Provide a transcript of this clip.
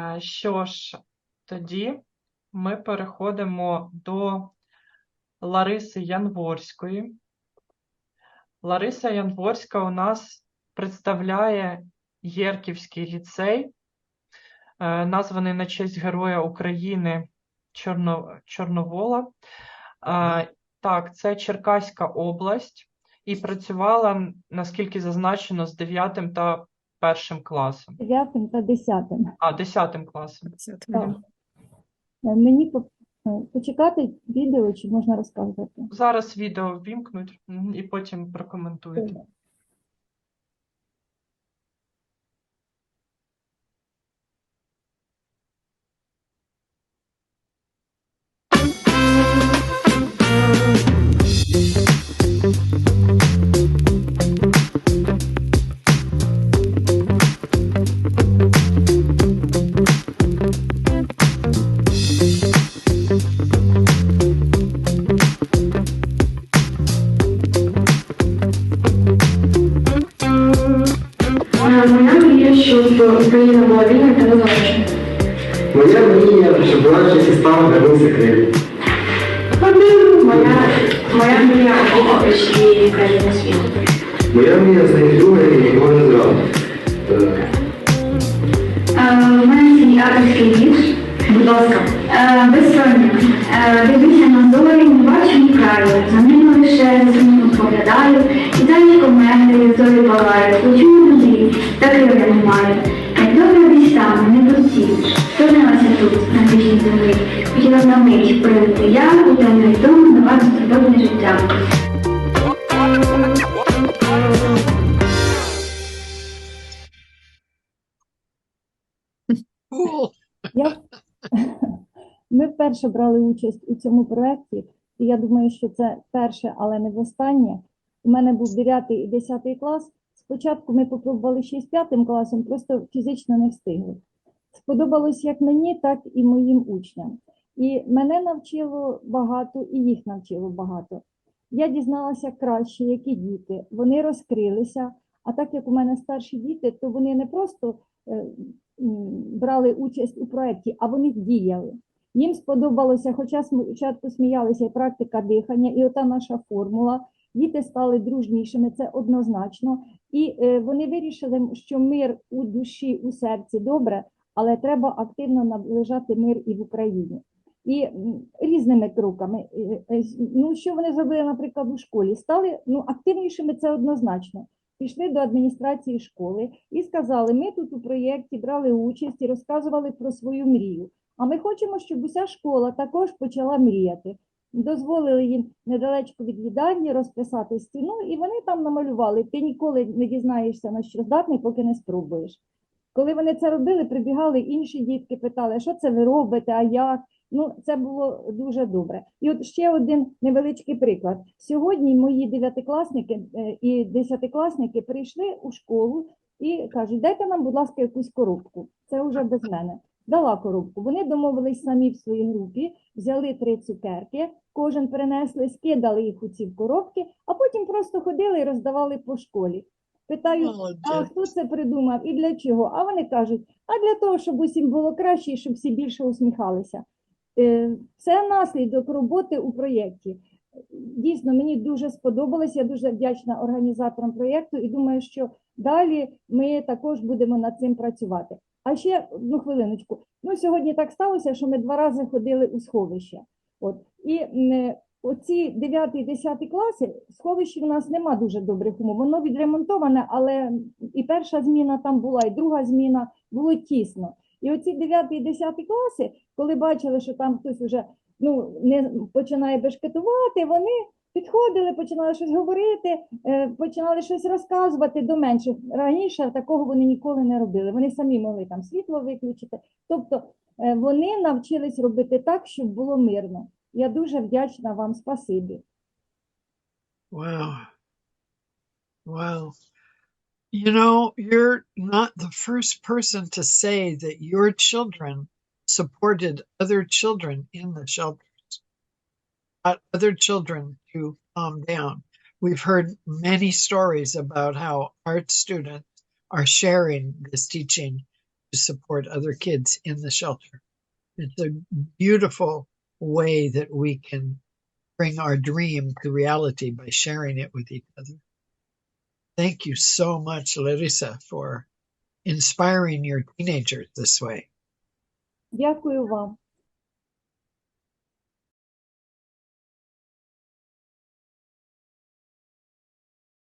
Е, Що ж, тоді ми переходимо до Лариси Янворської. Лариса Янворська у нас представляє Єрківський ліцей, е, названий на честь Героя України Чорно, Чорновола. Е, Так, це Черкаська область і працювала, наскільки зазначено, з 9 та 1 класом. Дев'ятим та 10. А, 10 класом. Так. Мені по- е, почекати відео чи можна розказувати? Зараз відео ввімкнуть і потім прокоментуєте. Моя мрія, щоб Україна була вільна та незалежна. Моя мрія, щоб була щось і стала вернувся Крим. Моя, моя мрія охопити всі країни світу. Моя мрія знайти друга і нікого не зрадити. Е, У мене свій авторський вірш. Будь ласка. Без сорому. Дивлюся на зорі, не бачу ні краю. За ними лише засмутно споглядаю. І далі коменти, зорі палають. Почую людей, та крила немає. Як добре десь там, не поцілиш. Стонилася тут, на вічній землі. Хотіла на мить прийти я, у темний дом, на вас трудовне життя. Я... Ми вперше брали участь у цьому проєкті, і я думаю, що це перше, але не востаннє. У мене був 9 і 10 клас. Спочатку ми попробували ще з 5 класом, просто фізично не встигли. Сподобалось як мені, так і моїм учням. І мене навчило багато, і їх навчило багато. Я дізналася краще, які діти, вони розкрилися. А так як у мене старші діти, то вони не просто е, брали участь у проєкті, а вони діяли. Їм сподобалося, хоча спочатку сміялися і практика дихання, і ота наша формула. Діти стали дружнішими, це однозначно. І е, вони вирішили, що мир у душі, у серці добре, але треба активно наближати мир і в Україні. І різними кроками. Е, е, Ну, що вони зробили, наприклад, у школі? Стали ну, активнішими, це однозначно. Пішли до адміністрації школи і сказали: ми тут у проєкті брали участь і розказували про свою мрію. А ми хочемо, щоб уся школа також почала мріяти. Дозволили їм недалечко від їдальні розписати стіну, і вони там намалювали. Ти ніколи не дізнаєшся, на що здатний, поки не спробуєш. Коли вони це робили, прибігали інші дітки, питали, що це ви робите, а як? Ну, це було дуже добре. І от ще один невеличкий приклад. Сьогодні мої дев'ятикласники е, і десятикласники прийшли у школу і кажуть, дайте нам, будь ласка, якусь коробку. Це вже без мене. Дала коробку. Вони домовились самі в своїй групі, взяли три цукерки, кожен принесли, скидали їх у ці коробки, а потім просто ходили і роздавали по школі. Питаю, а хто це придумав і для чого? А вони кажуть, а для того, щоб усім було краще і щоб всі більше усміхалися. Е, Це наслідок роботи у проєкті. Дійсно, мені дуже сподобалось. Я дуже вдячна організаторам проєкту і думаю, що далі ми також будемо над цим працювати. А ще ну хвилиночку. Ну сьогодні так сталося, що ми два рази ходили у сховище. От і оці 9 і 10 класи сховищі в нас нема дуже добрих умов. Воно відремонтоване, але і перша зміна там була, і друга зміна було тісно. І оці 9 і 10 класи, коли бачили, що там хтось вже ну, не починає бешкетувати, вони підходили, починали щось говорити, е, починали щось розказувати до менших. Раніше такого вони ніколи не робили. Вони самі могли там світло виключити. Тобто е, вони навчились робити так, щоб було мирно. Я дуже вдячна вам, спасибі. Wow. Wow. You know, you're not the first person to say that your children supported other children in the shelters, got other children to calm down. We've heard many stories about how art students are sharing this teaching to support other kids in the shelter. It's a beautiful way that we can bring our dream to reality by sharing it with each other. Thank you so much, Larissa, for inspiring your teenagers this way. Дякую вам.